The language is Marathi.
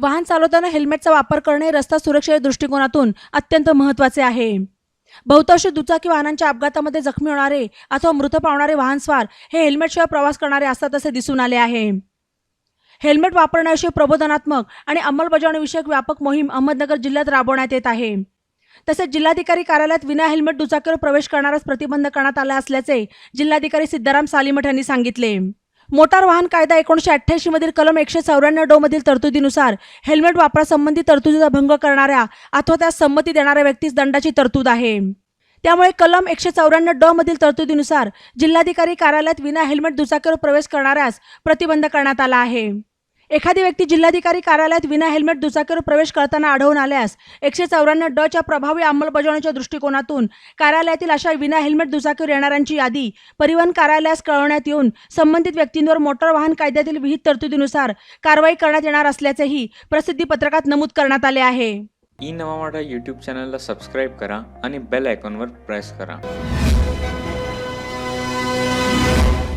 वाहन चालवताना हेल्मेटचा वापर करणे रस्ता सुरक्षेच्या दृष्टिकोनातून अत्यंत महत्त्वाचे आहे. बहुतांश दुचाकी वाहनांच्या अपघातामध्ये जखमी होणारे अथवा मृत पावणारे वाहनस्वार हे हेल्मेटशिवाय प्रवास करणारे असतात असे दिसून आले आहे. हेल्मेट वापरण्याविषयी प्रबोधनात्मक आणि अंमलबजावणीविषयक व्यापक मोहीम अहमदनगर जिल्ह्यात राबवण्यात येत आहे. तसेच जिल्हाधिकारी कार्यालयात विना हेल्मेट दुचाकीवर प्रवेश करणाऱ्यास प्रतिबंध करण्यात आला असल्याचे जिल्हाधिकारी सिद्धाराम सालीमठ यांनी सांगितले. मोटार वाहन कायदा एकोणीशे अठ्ठ्याऐंशी मधील कलम एकशे चौऱ्याण्णव डो मधील तरतुदीनुसार हेल्मेट वापरासंबंधी तरतुदीचा भंग करणाऱ्या अथवा त्यास संमती देणाऱ्या व्यक्तीस दंडाची तरतूद आहे. त्यामुळे कलम एकशे चौऱ्याण्णव ड मधील तरतुदीनुसार जिल्हाधिकारी कार्यालयात विना हेल्मेट दुचाकीवर प्रवेश करणाऱ्यास प्रतिबंध करण्यात आला आहे. एखादी व्यक्ती जिल्हाधिकारी कार्यालयात विना हेल्मेट दुचाकीवर प्रवेश करताना आढळून आल्यास एकशे चौऱ्याण्णव ड च्या प्रभावी अंमलबजावणीच्या दृष्टिकोनातून कार्यालयातील अशा विना हेल्मेट दुचाकीवर येणाऱ्यांची यादी परिवहन कार्यालयास कळवण्यात येऊन संबंधित व्यक्तींवर मोटार वाहन कायद्यातील विहित तरतुदीनुसार कारवाई करण्यात येणार असल्याचेही प्रसिद्धी पत्रकात नमूद करण्यात आले आहे. ई नवा मराठा यूट्यूब चॅनलला सबस्क्राईब करा आणि बेल आयकॉनवर प्रेस करा.